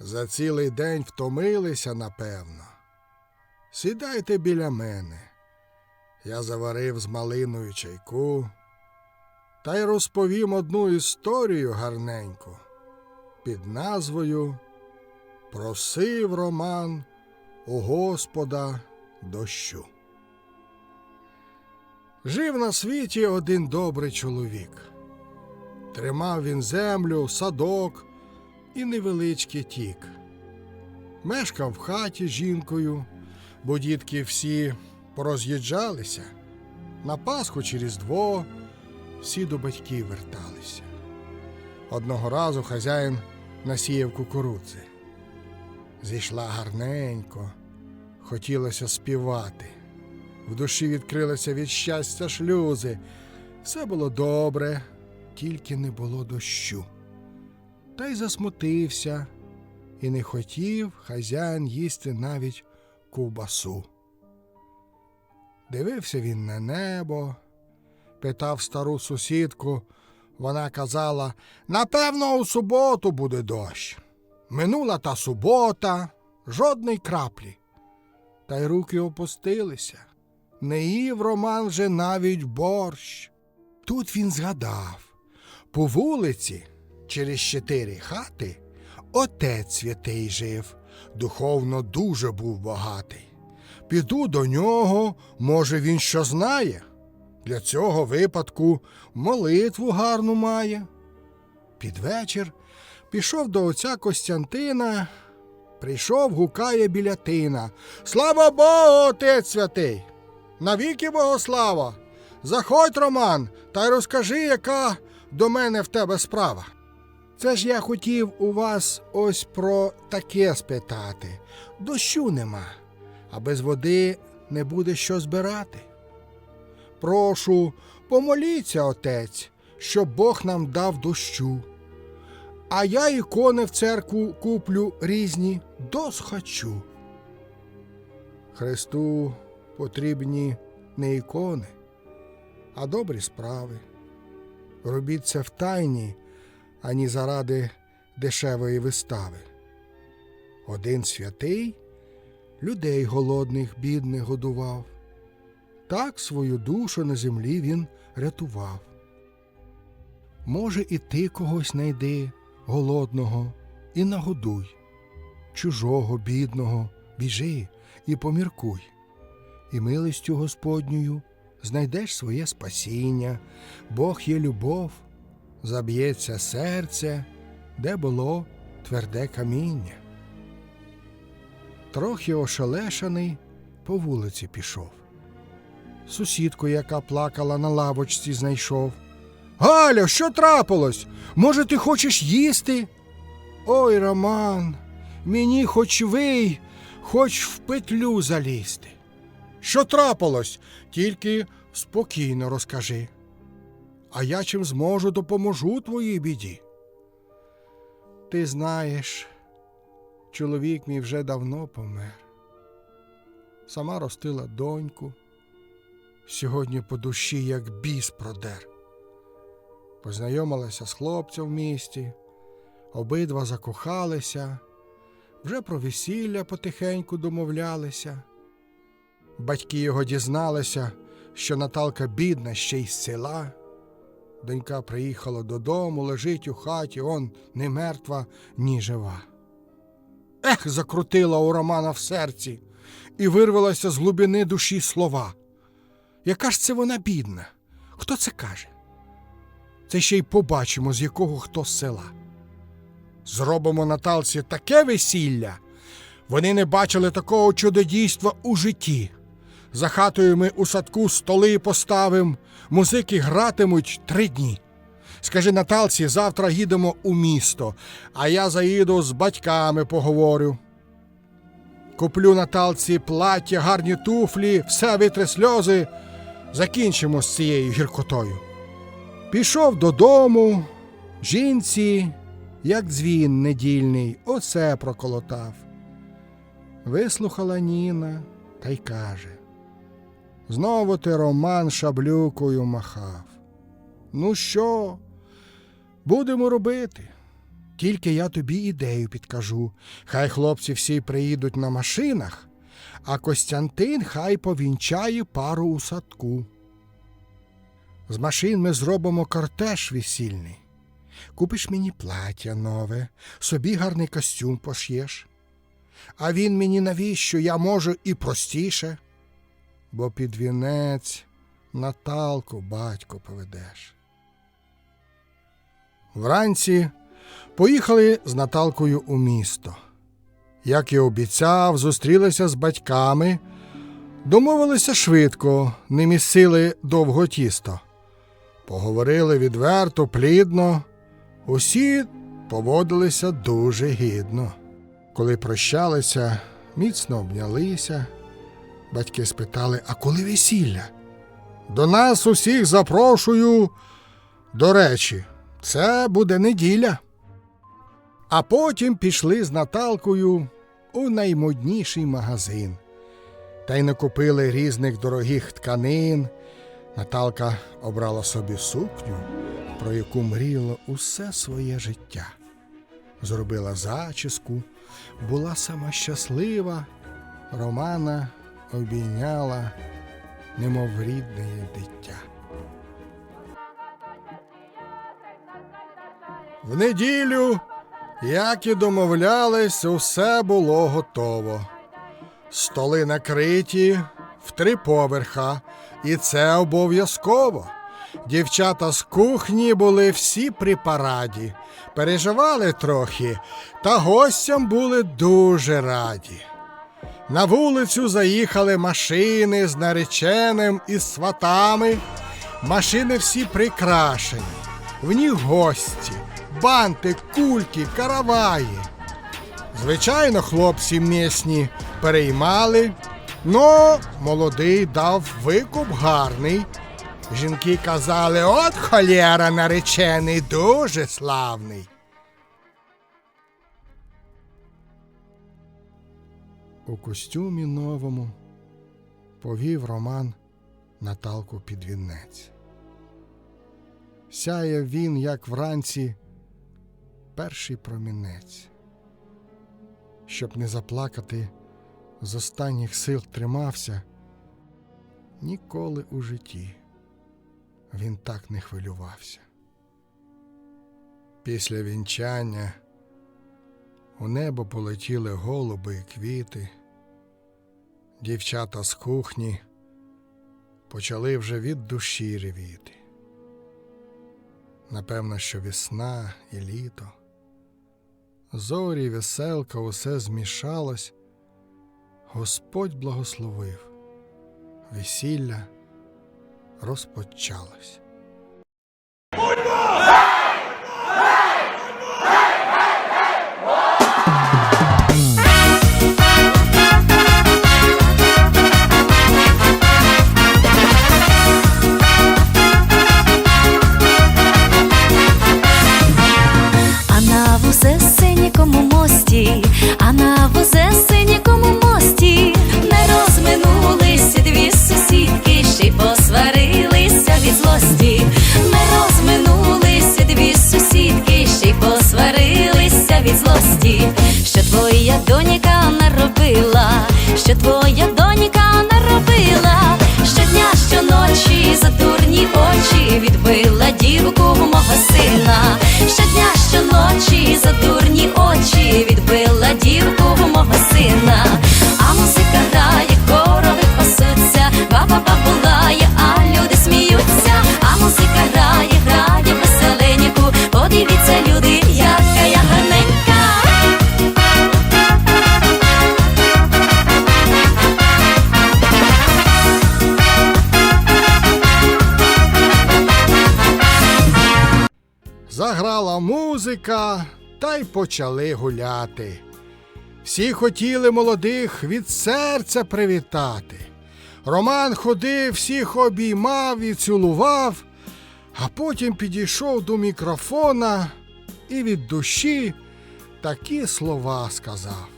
За цілий день втомилися, напевно. Сідайте біля мене. Я заварив з малиною чайку та й розповім одну історію гарненьку під назвою Просив Роман у Господа дощу. Жив на світі один добрий чоловік. Тримав він землю, садок і невеличкий тік. Мешкав в хаті з жінкою, бо дітки всі пороз'їжджалися. На Пасху через Різдво всі до батьків верталися. Одного разу хазяїн насіяв кукурудзи. Зійшла гарненько, хотілося співати. В душі відкрилися від щастя шлюзи. Все було добре, тільки не було дощу. Та й засмутився і не хотів хазяїн їсти навіть ковбасу. Дивився він на небо, питав стару сусідку. Вона казала: напевно, у суботу буде дощ. Минула та субота, жодної краплі. Та й руки опустилися. Не їв Роман вже навіть борщ. Тут він згадав по вулиці, через чотири хати, отець святий жив, духовно дуже був багатий. Піду до нього, може, він що знає. Для цього випадку молитву гарну має. Під вечір пішов до отця Костянтина, прийшов, гукає біля тина. Слава Богу, отець святий! Навіки Богослава! Заходь, Роман, та й розкажи, яка до мене в тебе справа. Це ж я хотів у вас ось про таке спитати. Дощу нема, а без води не буде що збирати. Прошу, помоліться, отець, щоб Бог нам дав дощу. А я ікони в церкву куплю різні досхочу. Христу потрібні не ікони, а добрі справи. Робіть це в тайні, ані заради дешевої вистави. Один святий людей голодних, бідних годував. Так свою душу на землі він рятував. Може, і ти когось найди голодного і нагодуй, чужого, бідного, біжи і поміркуй, і милістю Господньою знайдеш своє спасіння, Бог є любов, заб'ється серце, де було тверде каміння. Трохи ошелешений по вулиці пішов. Сусідку, яка плакала на лавочці, знайшов. Галя, що трапилось? Може, ти хочеш їсти? Ой, Роман, мені хоч вий, хоч в петлю залізти. Що трапилось? Тільки спокійно розкажи. А я чим зможу, допоможу твоїй біді. Ти знаєш, чоловік мій вже давно помер. Сама ростила доньку. Сьогодні по душі як біс продер. Познайомилася з хлопцем в місті, обидва закохалися, вже про весілля потихеньку домовлялися. Батьки його дізналися, що Наталка бідна ще й з села. Донька приїхала додому, лежить у хаті, он не мертва, ні жива. Ех, закрутила у Романа в серці і вирвалася з глибини душі слова. Яка ж це вона бідна? Хто це каже? Це ще й побачимо, з якого хто з села. Зробимо Наталці таке весілля. Вони не бачили такого чудодійства у житті. За хатою ми у садку столи поставим, музики гратимуть три дні. Скажи Наталці, завтра їдемо у місто, а я заїду з батьками поговорю. Куплю Наталці плаття, гарні туфлі, все витре сльози. Закінчимо з цією гіркотою. Пішов додому, жінці, як дзвін недільний, оце проколотав. Вислухала Ніна та й каже: Знову ти Роман шаблюкою махав. Ну що, будемо робити? Тільки я тобі ідею підкажу. Хай хлопці всі приїдуть на машинах, а Костянтин хай повінчає пару у садку. З машин ми зробимо кортеж весільний. Купиш мені плаття нове, собі гарний костюм пош'єш. А він мені навіщо я можу і простіше, бо під вінець Наталку батько поведеш. Вранці поїхали з Наталкою у місто. Як і обіцяв, зустрілися з батьками, домовилися швидко, не місили довго тісто. Поговорили відверто, плідно, усі поводилися дуже гідно. Коли прощалися, міцно обнялися. Батьки спитали, а коли весілля? До нас усіх запрошую. До речі, це буде неділя. А потім пішли з Наталкою у наймодніший магазин та й накупили різних дорогих тканин. Наталка обрала собі сукню, про яку мріяла усе своє життя. Зробила зачіску, була сама щаслива. Романа обійняла, немов рідне дитя. В неділю, як і домовлялись, усе було готово. Столи накриті в три поверха, і це обов'язково. Дівчата з кухні були всі при параді, переживали трохи, та гостям були дуже раді. На вулицю заїхали машини з нареченим і сватами. Машини всі прикрашені, в них гості, банти, кульки, караваї. Звичайно, хлопці місні переймали, но молодий дав викуп гарний. Жінки казали, от холєра наречений, дуже славний. У костюмі новому повів Роман Наталку під вінець. Сяяв він, як вранці, перший промінець. Щоб не заплакати, з останніх сил тримався, ніколи у житті він так не хвилювався. Після вінчання у небо полетіли голуби і квіти. Дівчата з кухні почали вже від душі ревіти. Напевно, що весна і літо. Зорі, веселка, усе змішалось. Господь благословив. Весілля розпочалось. Злості, що твоя доніка наробила, що твоя донька наробила, щодня, щоночі за дурні очі відбила дівку мого сина, щодня, щоночі за дурні очі відбила дівку мого сина, Заграла музика, та й почали гуляти. Всі хотіли молодих від серця привітати. Роман ходив, всіх обіймав і цілував, а потім підійшов до мікрофона і від душі такі слова сказав.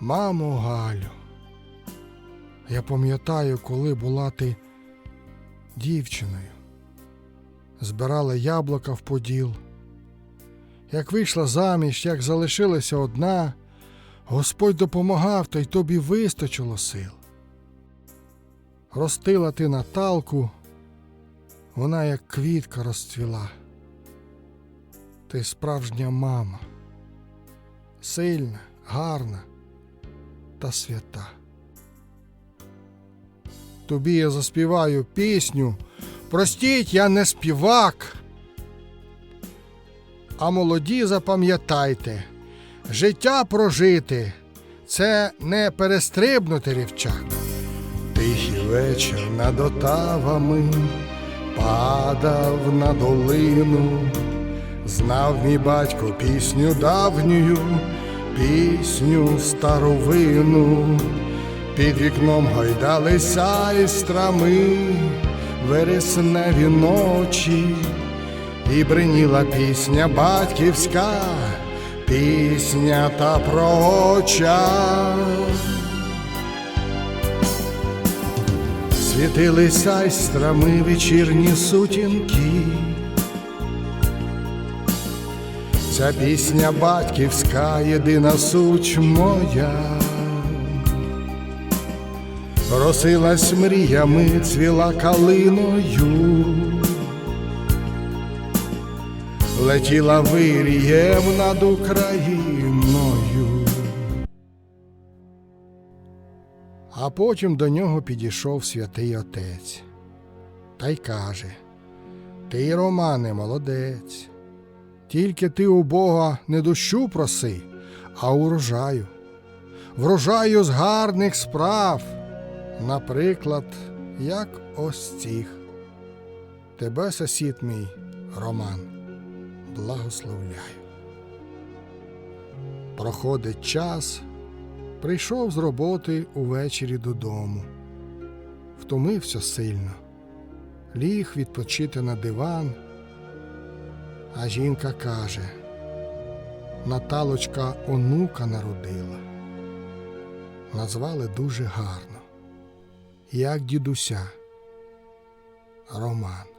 Мамо Галю, я пам'ятаю, коли була ти дівчиною збирала яблука в поділ. Як вийшла заміж, як залишилася одна, Господь допомагав, та й тобі вистачило сил. Ростила ти Наталку, вона як квітка розцвіла. Ти справжня мама, сильна, гарна та свята. Тобі я заспіваю пісню. Простіть, я не співак. А молоді запам'ятайте, життя прожити це не перестрибнути рівчак. Тихий вечір над отавами падав на долину. Знав мій батько пісню давню, пісню старовину. Під вікном гойдалися істрами вересневі ночі, і бриніла пісня батьківська, пісня та проча. Світилися істрами вечірні сутінки. Ця пісня батьківська, єдина суть моя. Росилась мріями, цвіла калиною, летіла вирієм над Україною. А потім до нього підійшов святий отець та й каже: Ти, Романе, молодець, тільки ти у Бога не дощу проси, а урожаю. Врожаю з гарних справ, наприклад, як ось цих. Тебе, сусід мій, Роман, благословляю. Проходить час, прийшов з роботи увечері додому. Втомився сильно, ліг відпочити на диван, а жінка каже: Наталочка онука народила назвали дуже гарно, як дідуся Роман.